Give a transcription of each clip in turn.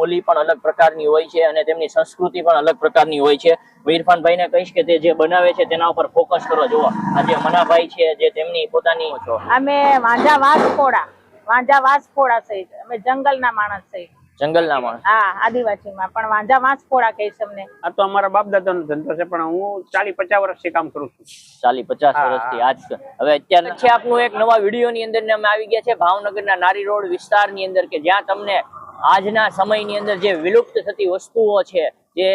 બોલી પણ અલગ પ્રકારની હોય છે અને તેમની સંસ્કૃતિ પણ અલગ પ્રકારની હોય છે. હું ઇરફાનભાઈને કહીશ કે તે જે બનાવે છે તેના ઉપર ફોકસ કરો જુઓ. આ જે મનાભાઈ છે જે તેમની પોતાની અમે વાંજા વાંસફોડા વાંજા વાંસફોડા સહિત અમે જંગલના માણસ સહિત. જંગલના માણસ. હા આદિવાસીમાં પણ વાંજા વાંસફોડા કહીશ અમને. આ તો અમારા બાપ દાદાનો ધંધો છે પણ હું ચાલી પચાસ વર્ષથી કામ કરું છું. ચાલી પચાસ વર્ષથી આજ હવે અત્યારે છે આપનું એક નવા વીડિયો ની અંદર અમે આવી ગયા છે ભાવનગરના નારી રોડ વિસ્તારની અંદર કે જ્યાં તમને આજના સમયની અંદર જે વિલુપ્ત થતી વસ્તુઓ છે, જે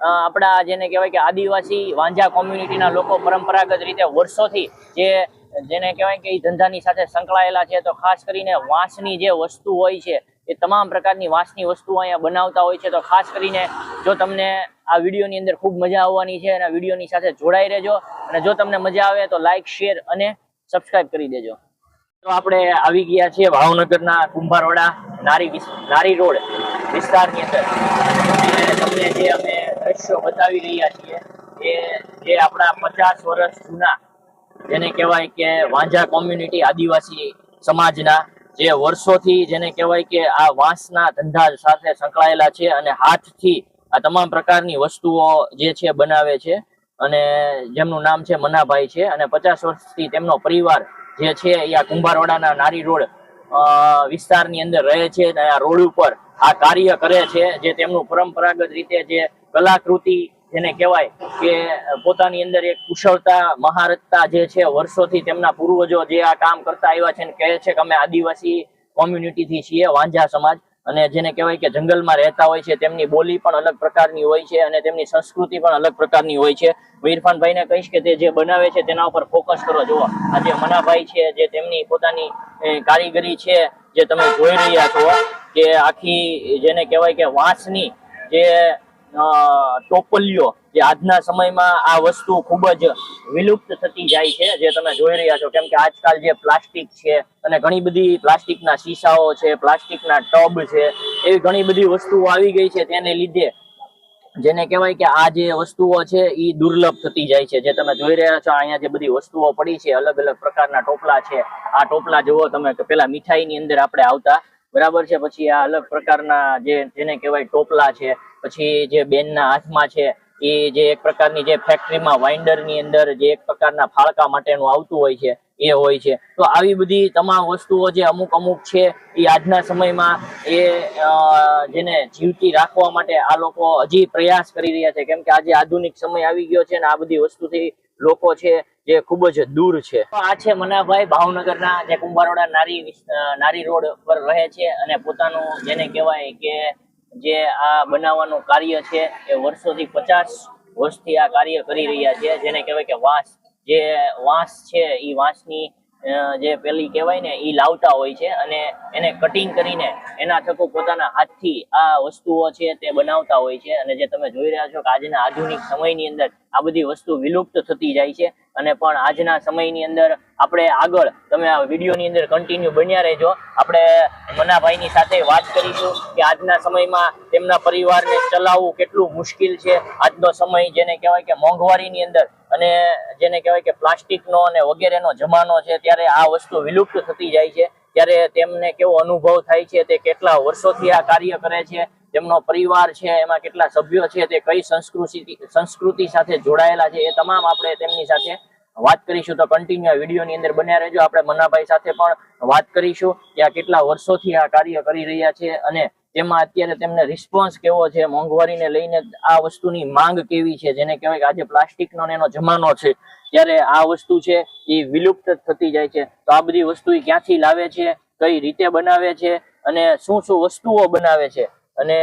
આપણા જેને કહેવાય કે આદિવાસી વાંઝા કોમ્યુનિટીના લોકો પરંપરાગત રીતે વર્ષોથી જે, જેને કહેવાય કે એ ધંધાની સાથે સંકળાયેલા છે, તો ખાસ કરીને વાંસની જે વસ્તુ હોય છે, એ તમામ પ્રકારની વાંસની વસ્તુઓ અહીંયા બનાવતા હોય છે, તો ખાસ કરીને જો તમને આ વિડીયોની અંદર ખૂબ મજા આવવાની છે અને વિડીયોની સાથે જોડાઈ રહેજો. અને જો તમને મજા આવે તો લાઇક શેર અને સબસ્ક્રાઇબ કરી દેજો. આપણે આવી ગયા છીએ ભાવનગરના કુંભારવાડા નારી નારી રોડ વિસ્તારની અંદર. તમને જે અમે દ્રશ્યો બતાવી રહ્યા છીએ એ, જે આપણા પચાસ વર્ષ જૂના, જેને કહેવાય કે વાંઝા કોમ્યુનિટી આદિવાસી સમાજના, જે વર્ષોથી જેને કહેવાય કે આ વાંસના ધંધા સાથે સંકળાયેલા છે અને હાથથી આ તમામ પ્રકારની વસ્તુઓ જે છે બનાવે છે. અને જેમનું નામ છે મનાભાઈ છે અને પચાસ વર્ષથી તેમનો પરિવાર જે છે એ કુંભારવાડાના નારી રોડ વિસ્તારની અંદર રહે છે અને આ રોડ ઉપર આ કાર્ય કરે છે જે તેમનું પરંપરાગત રીતે જે કલાકૃતિ જેને કહેવાય કે પોતાની અંદર એક કુશળતા મહારતતા જે છે વર્ષોથી તેમના પૂર્વજો જે આ કામ કરતા આવ્યા છે અને કહે છે કે અમે આદિવાસી કોમ્યુનિટી થી છીએ, વાંઝા સમાજ. અને જેને કહેવાય કે જંગલમાં રહેતા હોય છે, તેમની બોલી પણ અલગ પ્રકારની હોય છે અને તેમની સંસ્કૃતિ પણ અલગ પ્રકારની હોય છે. હું ઇરફાનભાઈને કહીશ કે તે જે બનાવે છે તેના ઉપર ફોકસ કરો, જુઓ. આ જે મનાભાઈ છે, જે તેમની પોતાની કારીગરી છે, જે તમે જોઈ રહ્યા છો, કે આખી, જેને કહેવાય કે વાંસની જે ટોપલીઓ જે આજના સમયમાં આ વસ્તુ ખૂબ જ વિલુપ્ત થતી જાય છે, જે તમે જોઈ રહ્યા છો. કેમ કે આજકાલ જે પ્લાસ્ટિક છે અને ઘણી બધી પ્લાસ્ટિકના શીશાઓ છે, પ્લાસ્ટિકના ટબ છે, એવી ઘણી બધી વસ્તુઓ આવી ગઈ છે તેને લીધે. જેને કહેવાય કે આ જે વસ્તુઓ છે એ દુર્લભ થતી જાય છે. જે તમે જોઈ રહ્યા છો, અહીંયા જે બધી વસ્તુઓ પડી છે અલગ અલગ પ્રકારના ટોપલા છે. આ ટોપલા જુઓ તમે પેલા મીઠાઈની અંદર આપણે આવતા. બરાબર છે? પછી આ અલગ પ્રકારના જે, જેને કહેવાય ટોપલા છે પછી જે બેનના હાથમાં છે, એ જે એક પ્રકારની જે ફેક્ટરીમાં વાઇન્ડરની અંદર જે એક પ્રકારના ફાળકા માટેનું આવતું હોય છે, એ હોય છે. તો આવી બધી તમામ વસ્તુઓ જે અમુક અમુક છે, એ આજના સમયમાં એ જેને જીવતી રાખવા માટે આ લોકો હજી પ્રયાસ કરી રહ્યા છે. કેમ કે આજે આધુનિક સમય આવી ગયો છે અને આ બધી વસ્તુથી લોકો છે જે ખૂબ જ દૂર છે. આ છે મનાભાઈ ભાવનગરના જે કુંભારોડા નારી નારી રોડ પર રહે છે અને પોતાનું જેને કહેવાય કે જે આ બનાવવાનું કાર્ય છે એ વર્ષોથી પચાસ વર્ષથી આ કાર્ય કરી રહ્યા છે, જેને કહેવાય કે વાંસ. જે વાંસ છે એ વાંસની જે પેલી કહેવાય ને એ લાવતા હોય છે અને એને કટિંગ કરીને એના થકો પોતાના હાથથી આ વસ્તુઓ છે તે બનાવતા હોય છે. અને જે તમે જોઈ રહ્યા છો કે આજના આધુનિક સમયની અંદર આ બધી વસ્તુ વિલુપ્ત થતી જાય છે. અને પણ આજના સમયની અંદર આપણે આગળ તમે આ વિડીયોની અંદર કન્ટિન્યુ બન્યા રહેજો. આપણે મનાભાઈની સાથે વાત કરીશું કે આજના સમયમાં તેમના પરિવારને ચલાવવું કેટલું મુશ્કેલ છે. આજનો સમય જેને કહેવાય કે મોંઘવારીની અંદર અને જેને કહેવાય કે પ્લાસ્ટિકનો અને વગેરેનો જમાનો છે, ત્યારે આ વસ્તુ વિલુપ્ત થતી જાય છે. ત્યારે તેમને કેવો અનુભવ થાય છે, તે કેટલા વર્ષોથી આ કાર્ય કરે છે તેમનો પરિવાર છે, એમાં કેટલા સભ્યો છે, તે કઈ સંસ્કૃતિ સંસ્કૃતિ સાથે જોડાયેલા છે, એ તમામ આપણે તેમની સાથે વાત કરીશું. તો કન્ટિન્યુ વિડીયોની અંદર બન્યા રહેજો. આપણે મનાભાઈ સાથે પણ વાત કરીશું કે આ કેટલા વર્ષોથી આ કાર્ય કરી રહ્યા છે અને તેમાં અત્યારે તેમને રિસ્પોન્સ કેવો છે, મોંઘવારીને લઈને આ વસ્તુની માંગ કેવી છે, જેને કહેવાય કે આજે પ્લાસ્ટિકનો એનો જમાનો છે. ત્યારે આ વસ્તુ છે એ વિલુપ્ત થતી જાય છે. તો આ બધી વસ્તુ ક્યાંથી લાવે છે, કઈ રીતે બનાવે છે અને શું શું વસ્તુઓ બનાવે છે? અને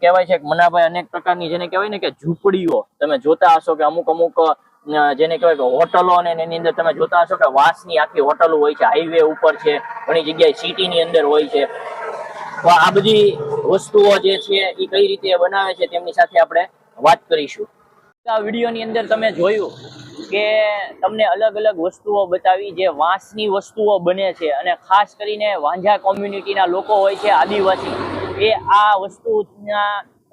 કહેવાય છે કે મનાભાઈ અનેક પ્રકારની જેને કહેવાય ને કે ઝૂંપડીઓ, તમે જોતા હશો કે અમુક અમુક જેને કહેવાય કે હોટલો અને એની અંદર તમે જોતા હશો કે વાસની આખી હોટલો હોય છે, હાઈવે ઉપર છે, ઘણી જગ્યાએ સિટીની અંદર હોય છે. તો આ બધી વસ્તુઓ જે છે એ કઈ રીતે બનાવે છે તેમની સાથે આપણે વાત કરીશું. આ વિડીયોની અંદર તમે જોયું કે તમને અલગ અલગ વસ્તુઓ બતાવી જે વાંસની વસ્તુઓ બને છે અને ખાસ કરીને વાંઝા કોમ્યુનિટીના લોકો હોય છે આદિવાસી. એ આ વસ્તુના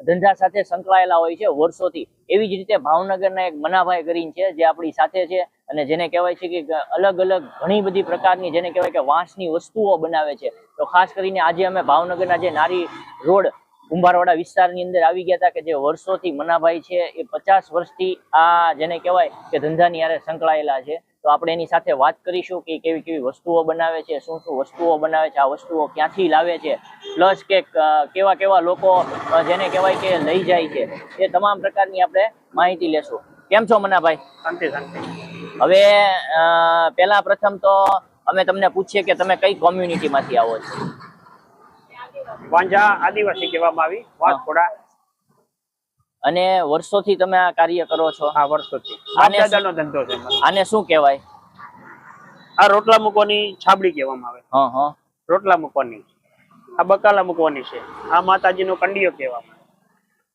ધંધા સાથે સંકળાયેલા હોય છે વર્ષોથી. એવી જ રીતે ભાવનગરના એક મનાભાઈ કરીને છે, જે આપણી સાથે છે અને જેને કહેવાય છે કે અલગ અલગ ઘણી બધી પ્રકારની જેને કહેવાય કે વાંસની વસ્તુઓ બનાવે છે. તો ખાસ કરીને આજે અમે ભાવનગરના જે નારી રોડ કુંભારવાડા વિસ્તારની અંદર આવી ગયા હતા કે જે વર્ષોથી મનાભાઈ છે, એ પચાસ વર્ષથી આ જેને કહેવાય કે ધંધાની યારે સંકળાયેલા છે. તો આપણે એની સાથે વાત કરીશું કે કેવી કેવી વસ્તુઓ બનાવે છે શું શું વસ્તુઓ બનાવે છે આ વસ્તુઓ ક્યાંથી લાવે છે પ્લસ કે કેવા કેવા લોકો જેને કહેવાય કે લઈ જાય છે એ તમામ પ્રકારની આપણે માહિતી લેશું. કેમ છો મનાભાઈ શાંતિ શાંતિ. હવે પહેલા પ્રથમ તો અમે તમને પૂછીએ કે તમે કઈ કોમ્યુનિટી માંથી આવો છો? વાંજા આદિવાસી કહેવામાં આવી વાંસખોડા અને વર્ષોથી તમે આ કાર્ય કરો છો? આ વર્ષોથી. આને દાદાનો ધંધો છે આને શું કહેવાય? આ રોટલા મૂકવાની છાબડી કહેવામાં આવે. હા હા. રોટલા મૂકવાની. આ બકાલા મૂકવાની છે. આ માતાજીનો કંડિયો કહેવામાં.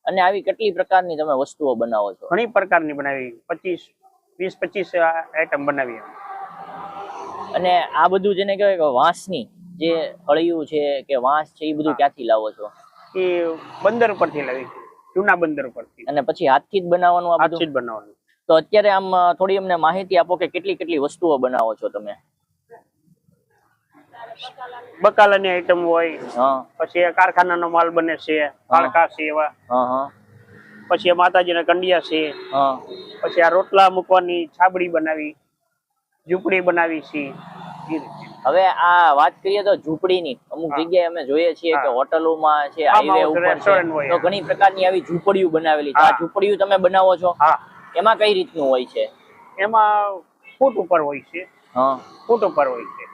અને આવી કેટલી પ્રકારની તમે વસ્તુઓ બનાવો છો? ઘણી પ્રકારની બનાવી. પચીસ વીસ પચીસ આઈટમ બનાવી અને આ બધું જેને કહેવાય કે વાંસની જે હળિયું છે કે વાંસ છે એ બધું ક્યાંથી લાવો છો? એ બંદર ઉપરથી લાવી. જૂના બંદર પરથી. અને પછી હાથથી જ બનાવવાનું આ હાથથી બધું? જ બનાવવાનું. તો અત્યારે આમ થોડી અમને માહિતી આપો કે કેટલી કેટલી વસ્તુઓ બનાવો છો તમે? બકાલાની આઈટમ હોય હા. પછી આ કારખાનાનો માલ બને છે કાળકા છે એવા. હા હા. પછી આ માતાજીના કંડિયા છે. હા. પછી આ રોટલા મૂકવાની છાબડી બનાવી ઝૂંપડી બનાવી છે. એ રીતે. હવે આ વાત કરીએ તો ઝૂંપડીની. અમુક જગ્યાએ અમે જોઈએ છીએ કે હોટલોમાં છે હાઈવે ઉપર છે. તો ઘણી પ્રકારની આવી ઝૂંપડીઓ બનાવેલી છે. આ ઝૂંપડીઓ તમે બનાવો છો? એમાં કઈ રીતનું હોય છે? એમાં ફૂટ ઉપર હોય છે. હા. ફૂટ ઉપર હોય છે.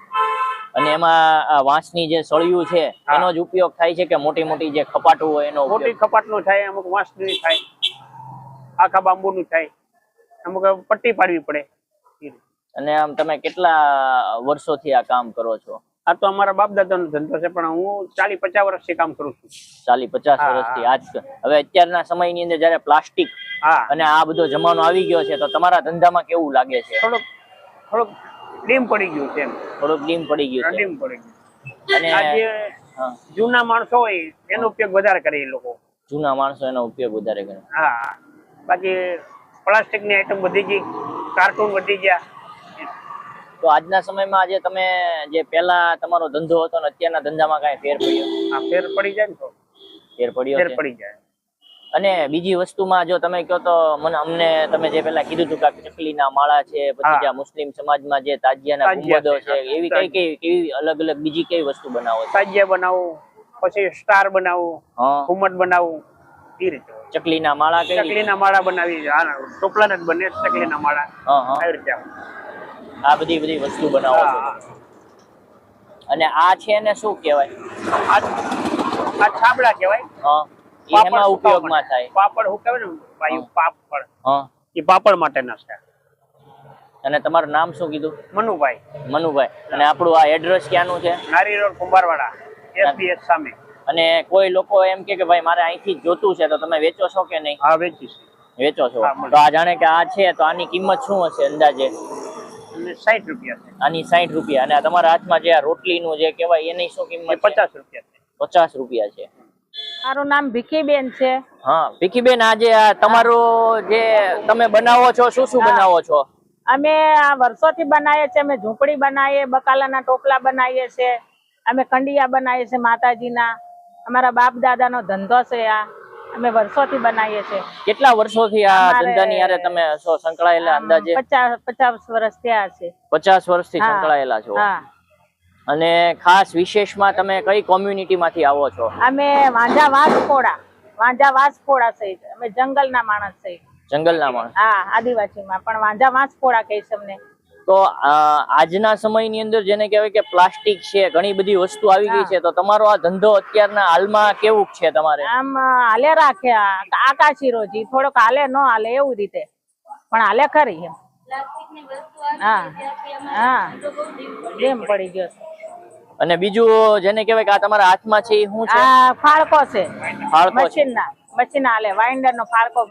અને એમાં આ વાંસની જે સળિયું છે એનો જ ઉપયોગ થાય છે કે મોટી મોટી જે ખપાટું હોય એનો મોટી ખપાટનું થાય અમુક વાંસનું થાય. આખા બાંબુનું થાય. અમુક પટ્ટી પાડવી પડે. અને આમ તમે કેટલા વર્ષોથી આ કામ કરો છો? આ તો અમારા બાપ દાદાનો ધંધો છે પણ હું ચાલીસ પચાસ વર્ષથી કામ કરું છું. ચાલી પચાસ વર્ષથી આજ હવે અત્યારના સમયની અંદર જયારે પ્લાસ્ટિક અને આ બધો જમાનો આવી ગયો છે તો તમારા ધંધામાં કેવું લાગે છે? થોડોક થોડોક ડીમ પડી ગયું છે થોડુંક ડીમ પડી ગયું છે. ડીમ પડી ગયું. અને આજે જૂના માણસો હોય એનો ઉપયોગ વધારે કરે એ લોકો. જૂના માણસો એનો ઉપયોગ વધારે કરે. હા બાકી પ્લાસ્ટિકની આઈટમ વધી ગઈ કાર્ટૂન વધી ગયા. તો આજના સમયમાં આજે તમે જે પહેલા તમારો ધંધો હતો ને અત્યારના ધંધામાં કાંઈ ફેર પડ્યો? આ ફેર પડી જાય ને તો ફેર પડ્યો ફેર પડી જાય. અને બીજી વસ્તુમાં જો તમે કહો તો મને અમને તમે જે પેલા કીધું હતું કે ચકલીના માળા છે પછી જે મુસ્લિમ સમાજમાં જે તાજિયાના તાજિયા ગુંબદો છે, એવી કઈ કઈ કેવી અલગ અલગ બીજી કઈ વસ્તુ બનાવો તાજિયા બનાવું પછી સ્ટાર બનાવું ઘુમટ બનાવો એ રીતે. ચકલીના માળા ચકલીના માળા બનાવી ટોપલા જ બને ચકલીના માળા. હા હા. આવી રીતે. આ બધી બધી વસ્તુ બનાવો છો. અને આ છે ને શું કહેવાય? આ આ છાબડા કહેવાય. હા એમાં ઉપયોગમાં થાય. પાપડ હુકાવે ને વાયુ પાપડ. હા. એ પાપડ માટેના છે. અને તમારું નામ શું કીધું? મનુભાઈ. મનુભાઈ. અને આપણું આ એડ્રેસ ક્યાંનું છે? નારી રોડ કુંભારવાડા એસબીએસ સામે. અને કોઈ લોકો એમ કે ભાઈ મારે અહીંથી જોતું છે તો તમે વેચો છો કે નહીં? હા વેચીશ. વેચો છો. તો આ જાણે કે આ છે તો આની કિંમત શું હશે અંદાજે? સાઠ રૂપિયા છે. આની સાઠ રૂપિયા અને તમારા હાથમાં જે આ રોટલીનું જે કહેવાય એની શું કિંમત પચાસ રૂપિયા છે. પચાસ રૂપિયા છે. મારું નામ ભીખીબેન છે. હા ભીખીબેન આજે આ તમારું જે તમે બનાવો છો શું શું બનાવો છો? અમે આ વર્ષોથી બનાવીએ છીએ અમે ઝૂંપડી બનાવીએ બકાલાના ટોપલા બનાવીએ છીએ અમે કંડિયા બનાવીએ છીએ માતાજીના. અમારા બાપ દાદાનો ધંધો છે આ. અમે વર્ષોથી બનાવીએ છીએ. કેટલા વર્ષોથી આ ધંધાની હારે તમે છો? સંકળાયેલા અંદાજે? પચાસ પચાસ વર્ષ થયા છે. પચાસ વર્ષથી સંકળાયેલા છો? હા. અને ખાસ વિશેષમાં તમે કઈ કોમ્યુનિટી માંથી આવો છો? અમે વાંજા વાસકોડા વાંજા વાસકોડા સહિત. અમે જંગલના માણસ સહિત જંગલના માણસ? હા આદિવાસીમાં. પણ વાંજા વાંસકોડા કહીશ અમને. તો આજના સમયની અંદર જેને કહેવાય કે પ્લાસ્ટિક છે ઘણી બધી વસ્તુ આવી ગઈ છે તો તમારો આ ધંધો અત્યારના હાલમાં કેવું છે તમારે? આમ હાલે રાખે આકાશી રોજી થોડોક હાલે ન હાલે એવું રીતે. પણ હાલે ખરી એમ. હા હા. એમ પડી ગયો અને બીજું જેને કહેવાય કે આ તમારા હાથમાં છે એ શું છે? આ ફાળકો છે. ફાળકો છે. મશીન ના મશીન હાલે વાઇન્ડર નો ફાળકો